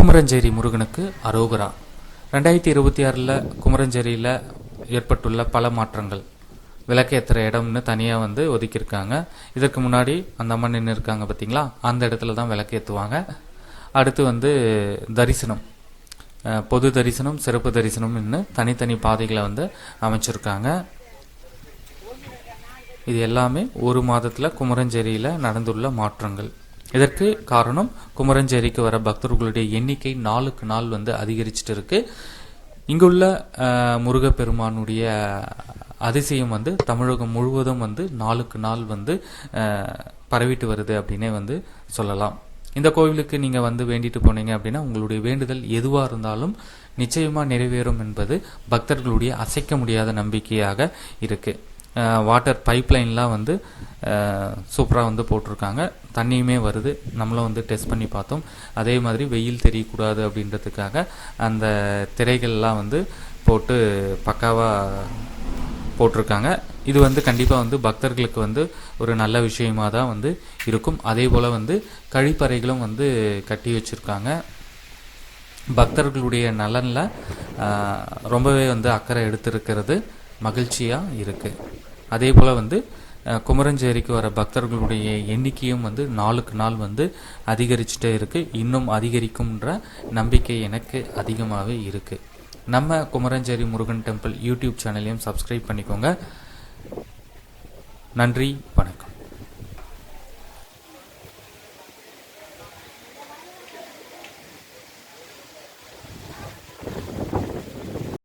குமரஞ்சேரி முருகனுக்கு அரோகரா. ரெண்டாயிரத்தி இருபத்தி ஆறில் குமரஞ்சேரியில் ஏற்பட்டுள்ள பல மாற்றங்கள். விளக்கேற்றுற இடம்னு தனியாக வந்து ஒதுக்கியிருக்காங்க. இதற்கு முன்னாடி அந்த அம்மா நின்று இருக்காங்க பார்த்தீங்களா அந்த இடத்துல தான் விளக்கேற்றுவாங்க அடுத்து வந்து தரிசனம். பொது தரிசனம் சிறப்பு தரிசனம்னு தனித்தனி பாதைகளை வந்து அமைச்சிருக்காங்க. இது எல்லாமே ஒரு மாதத்தில் குமரஞ்சேரியில் நடந்துள்ள மாற்றங்கள். இதற்கு காரணம் குமரஞ்சேரிக்கு வர பக்தர்களுடைய எண்ணிக்கை நாளுக்கு நாள் வந்து அதிகரிச்சிட்டு இருக்கு இங்குள்ள முருகப்பெருமானுடைய அதிசயம் வந்து தமிழகம் முழுவதும் வந்து நாளுக்கு நாள் வந்து பரவிட்டு வருது அப்படின்னே வந்து சொல்லலாம். இந்த கோவிலுக்கு நீங்கள் வந்து வேண்டிட்டு போனீங்க அப்படின்னா உங்களுடைய வேண்டுதல் எதுவாக இருந்தாலும் நிச்சயமாக நிறைவேறும் என்பது பக்தர்களுடைய அசைக்க முடியாத நம்பிக்கையாக இருக்குது வாட்டர் பைப்லைன்லாம் வந்து சூப்பராக வந்து போட்டிருக்காங்க. தண்ணியுமே வருது. நம்மளும் வந்து டெஸ்ட் பண்ணி பார்த்தோம். அதே மாதிரி வெயில் தெரியக்கூடாது அப்படின்றதுக்காக அந்த திரைகள்லாம் வந்து போட்டு பக்காவாக போட்டிருக்காங்க. இது வந்து கண்டிப்பாக வந்து பக்தர்களுக்கு வந்து ஒரு நல்ல விஷயமாக தான் வந்து இருக்கும். அதே போல் வந்து கழிப்பறைகளும் வந்து கட்டி வச்சுருக்காங்க. பக்தர்களுடைய நலனில் ரொம்பவே வந்து அக்கறை எடுத்திருக்கிறது. மகிழ்ச்சியாக இருக்குது அதே போல் வந்து குமரஞ்சேரிக்கு வர பக்தர்களுடைய எண்ணிக்கையும் வந்து நாளுக்கு நாள் வந்து அதிகரிச்சுட்டே இருக்குது இன்னும் அதிகரிக்கும்ன்ற நம்பிக்கை எனக்கு அதிகமாகவே இருக்குது நம்ம குமரஞ்சேரி முருகன் டெம்பிள் யூடியூப் சேனலையும் சப்ஸ்கிரைப் பண்ணிக்கோங்க. நன்றி வணக்கம்.